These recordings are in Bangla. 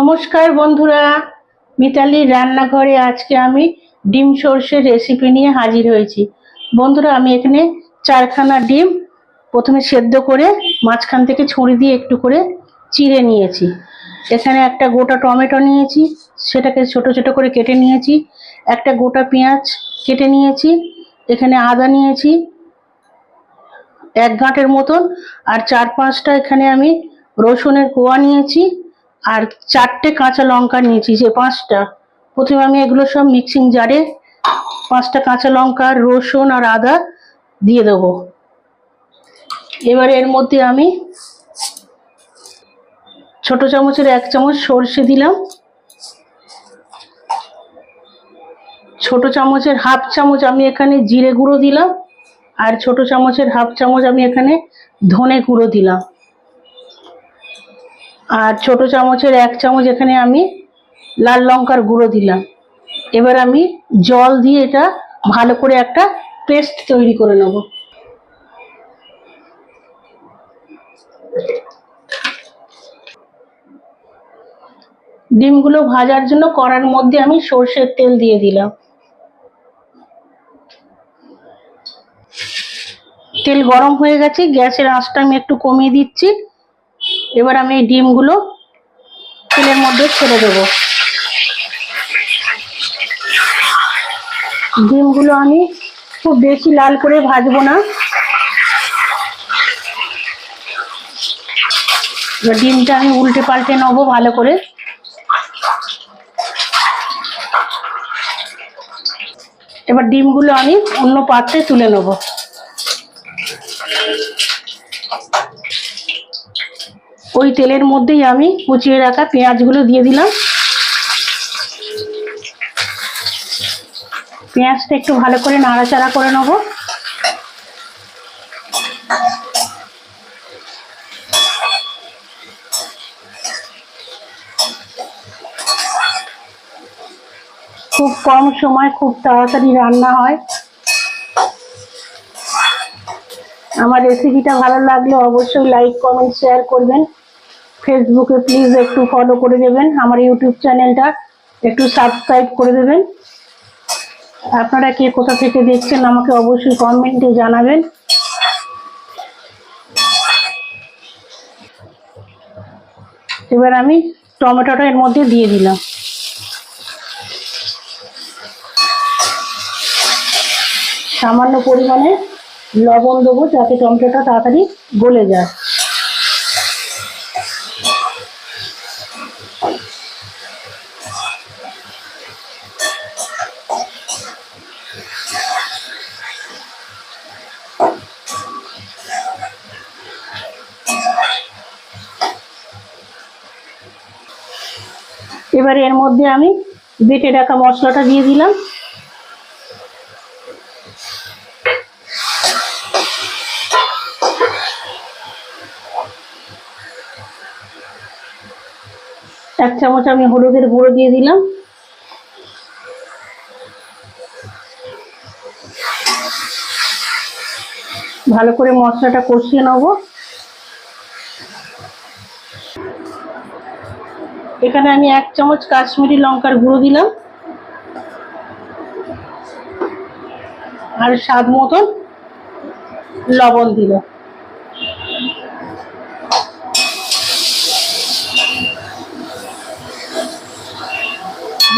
নমস্কার বন্ধুরা, মিতালির রান্নাঘরে আজকে আমি ডিম সর্ষের রেসিপি নিয়ে হাজির হয়েছি। বন্ধুরা, আমি এখানে চারখানা ডিম প্রথমে সেদ্ধ করে মাঝখান থেকে ছুরি দিয়ে একটু করে চিড়ে নিয়েছি। এখানে একটা গোটা টমেটো নিয়েছি, সেটাকে ছোট ছোট করে কেটে নিয়েছি। একটা গোটা পেঁয়াজ কেটে নিয়েছি, এখানে আদা নিয়েছি, এক গাঁটের মতন, আর চার পাঁচটা এখানে আমি রসুনের কোয়া নিয়েছি। আর চারটে কাঁচা লঙ্কা নিয়েছি, যে পাঁচটা। প্রথমে আমি এগুলো সব মিক্সিং জারে পাঁচটা কাঁচা লঙ্কা, রসুন আর আদা দিয়ে দেবো। এবার এর মধ্যে আমি ছোট চামচের এক চামচ সর্ষে দিলাম। ছোট চামচের হাফ চামচ আমি এখানে জিরে গুঁড়ো দিলাম। আর ছোট চামচের হাফ চামচ আমি এখানে ধনে গুঁড়ো দিলাম। আর ছোট চামচের এক চামচ এখানে আমি লাল লঙ্কার গুঁড়ো দিলাম। এবার আমি জল দিয়ে এটা ভালো করে একটা পেস্ট তৈরি করে নেব। ডিমগুলো ভাজার জন্য কড়ার মধ্যে আমি সর্ষের তেল দিয়ে দিলাম। তেল গরম হয়ে গেছে, গ্যাসের আঁচটা আমি একটু কমিয়ে দিচ্ছি। এবার আমি এই ডিমগুলো তেলের মধ্যে ছেড়ে দেব। ডিমগুলো আমি খুব বেশি লাল করে ভাজবো না। ডিমটা আমি উল্টে পাল্টে নেব ভালো করে। এবার ডিমগুলো আমি অন্য পাত্রে তুলে নেব। ওই তেলের মধ্যেই আমি কুচিয়ে রাখা পেঁয়াজগুলো দিয়ে দিলাম। পেঁয়াজটা একটু ভালো করে নাড়াচাড়া করে নেব। খুব কম সময় খুব তাড়াতাড়ি রান্না হয়। আমার রেসিপিটা ভালো লাগলে অবশ্যই লাইক কমেন্ট শেয়ার করবেন। ফেসবুকে প্লিজ একটু ফলো করে দেবেন আমার ইউটিউব চ্যানেলটা একটু সাবস্ক্রাইব করে দেবেন। আপনারা কে কোথা থেকে দেখছেন আমাকে অবশ্যই কমেন্টে জানাবেন। এবার আমি টমেটোটা এর মধ্যে দিয়ে দিলাম। সামান্য পরিমাণে লবণ দেবো যাতে টমেটোটা তাড়াতাড়ি গলে যায়। এবার এর মধ্যে আমি বেটে রাখা মশলাটা দিয়ে দিলাম। এক চামচ আমি হলুদের গুঁড়ো দিয়ে দিলাম। ভালো করে মশলাটা কষিয়ে নেব। এখানে আমি এক চামচ কাশ্মীরি লঙ্কার গুঁড়ো দিলাম। আর স্বাদ মতন লবণ দিলাম।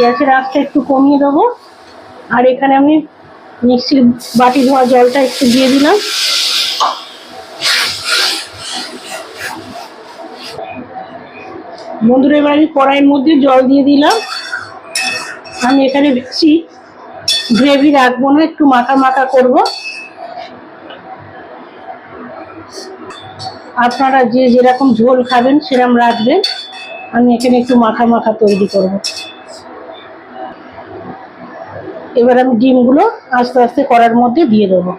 গ্যাসের আঁচটা একটু কমিয়ে দেবো। আর এখানে আমি মিক্সির বাটি ধোয়া জলটা একটু দিয়ে দিলাম। বন্ধুরা, এবার আমি কড়াইয়ের মধ্যে জল দিয়ে দিলাম। আমি এখানে বেশি গ্রেভি রাখব না, একটু মাখা মাখা করব। আপনারা যে যেরকম ঝোল খাবেন, সেরকম রাখবেন। আমি এখানে একটু মাখা মাখা তৈরি করব। এবার আমি ডিমগুলো আস্তে আস্তে কড়ার মধ্যে দিয়ে দেবো।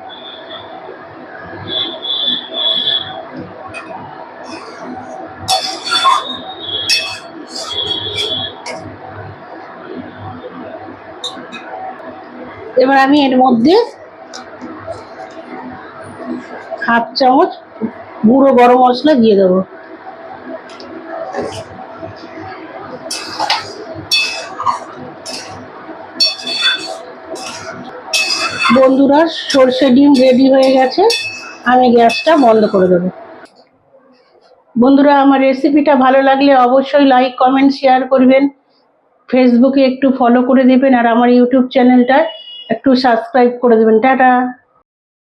এবার আমি এর মধ্যে হাফ চামচ গুঁড়ো গরম মশলা দিয়ে দেবো। বন্ধুরা, সর্ষে ডিম রেডি হয়ে গেছে। আমি গ্যাসটা বন্ধ করে দেবো। বন্ধুরা, আমার রেসিপিটা ভালো লাগলে অবশ্যই লাইক কমেন্ট শেয়ার করবেন। ফেসবুকে একটু ফলো করে দেবেন আর আমার ইউটিউব চ্যানেলটা একটু সাবস্ক্রাইব করে দেবেন। টাটা!